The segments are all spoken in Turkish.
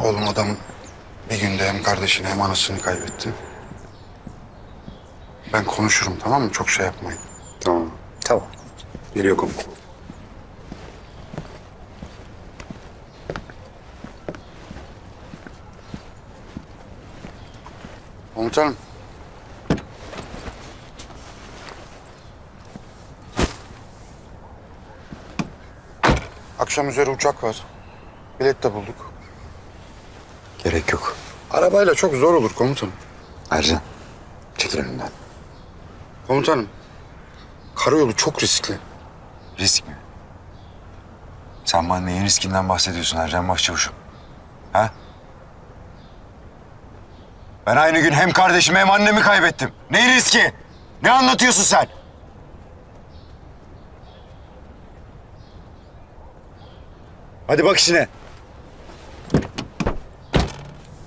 Oğlum adam bir günde hem kardeşini hem anasını kaybetti. Ben konuşurum tamam mı? Çok şey yapmayın. Tamam. Tamam. Geliyor komutan. Komutanım. Akşam üzeri uçak var. Bilet de bulduk. Gerek yok. Arabayla çok zor olur komutanım. Ercan, çekil önümden. Komutanım. Karayolu çok riskli. Risk mi? Sen bana neyin riskinden bahsediyorsun Ercan Başçavuşum? Ha? Ben aynı gün hem kardeşimi hem annemi kaybettim. Neyin riski? Ne anlatıyorsun sen? Hadi bak işine.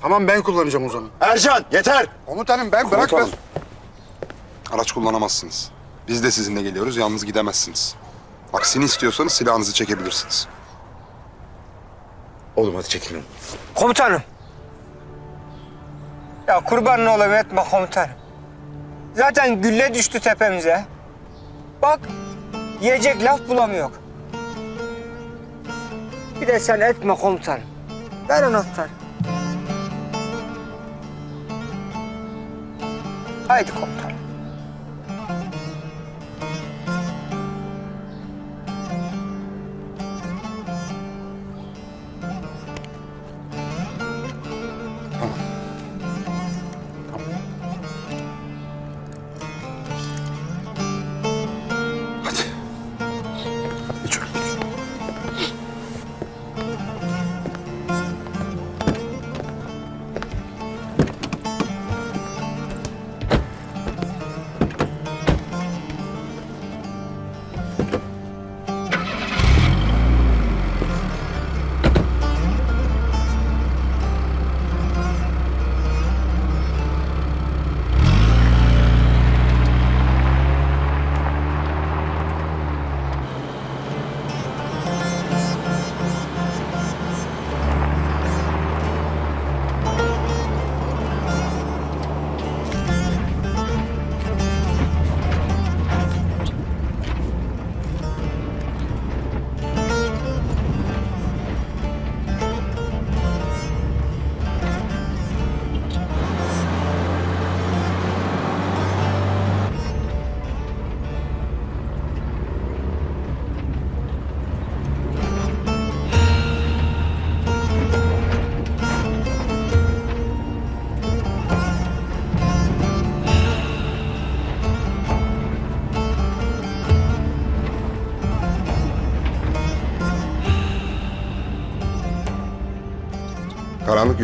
Tamam ben kullanacağım o zaman. Ercan yeter. Komutanım ben bırak ben. Komutanım. Araç kullanamazsınız. Biz de sizinle geliyoruz. Yalnız gidemezsiniz. Aksini istiyorsanız silahınızı çekebilirsiniz. Oğlum hadi çekilin. Komutanım. Ya kurban olayım etme komutanım. Zaten gülle düştü tepemize. Bak yiyecek laf bulamıyor. Bir de sen etme komutanım. Ver anahtarı. Haydi komutanım. Hadi.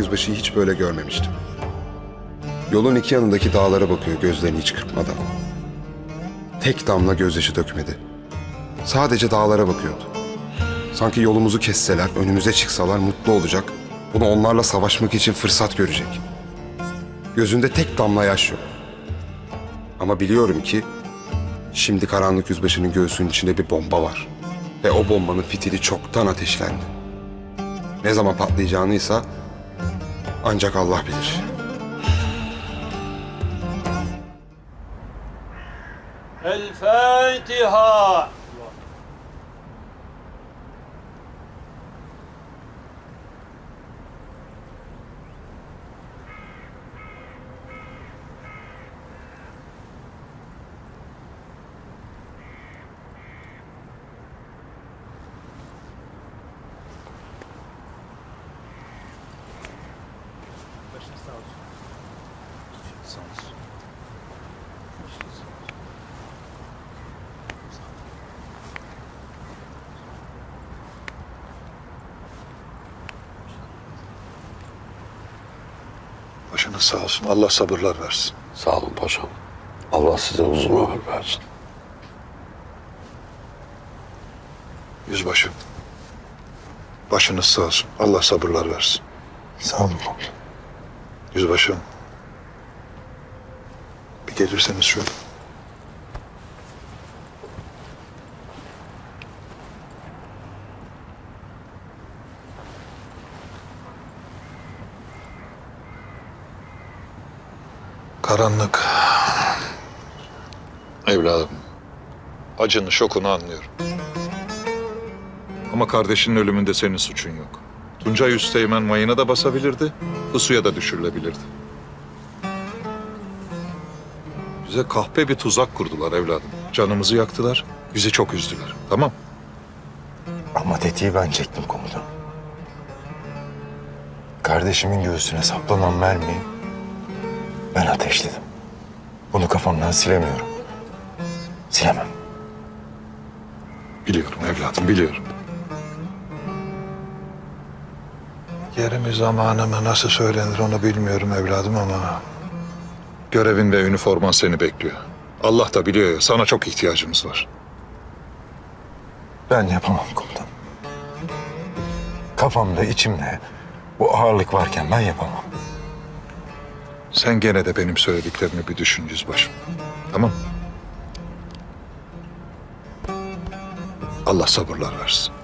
Yüzbaşıyı hiç böyle görmemiştim. Yolun iki yanındaki dağlara bakıyor gözlerini hiç kırpmadan. Tek damla gözyaşı dökmedi. Sadece dağlara bakıyordu. Sanki yolumuzu kesseler, önümüze çıksalar mutlu olacak. Bunu onlarla savaşmak için fırsat görecek. Gözünde tek damla yaş yok. Ama biliyorum ki şimdi karanlık yüzbaşının göğsünün içinde bir bomba var. Ve o bombanın fitili çoktan ateşlendi. Ne zaman patlayacağını ise ancak Allah bilir. Sağ olsun. Sağ olsun. Başınız sağ olsun. Allah sabırlar versin. Sağ olun paşam. Allah size uzun ömür versin. Yüzbaşım. Başınız sağ olsun. Allah sabırlar versin. Sağ olun komutanım. Yüzbaşım. Bir gelirseniz şöyle. Karanlık. Evladım. Acını, şokunu anlıyorum. Ama kardeşinin ölümünde senin suçun yok. Tuncay Üsteğmen mayına da basabilirdi pusuya da düşürülebilirdi. Bize kahpe bir tuzak kurdular evladım. Canımızı yaktılar, bizi çok üzdüler. Tamam. Ama tetiği ben çektim komutan. Kardeşimin göğsüne saplanan mermiyi ben ateşledim. Bunu kafamdan silemiyorum. Silemem. Biliyorum evladım, biliyorum. Yerimi zamanımı nasıl söylenir onu bilmiyorum evladım ama... Görevin ve üniforman seni bekliyor. Allah da biliyor ya sana çok ihtiyacımız var. Ben yapamam komutan. Kafamda, içimde bu ağırlık varken ben yapamam. Sen gene de benim söylediklerimi bir düşün yüzbaşım. Tamam Allah sabırlar versin.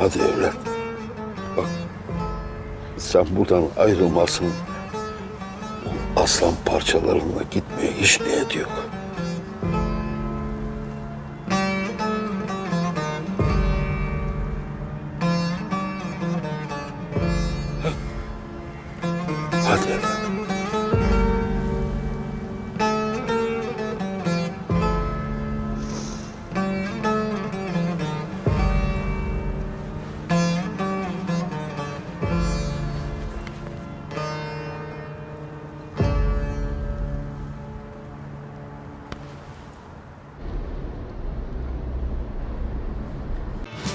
Hadi evlat. Bak sen buradan ayrılmasın. O aslan parçalarına gitmeye hiç niyet yok.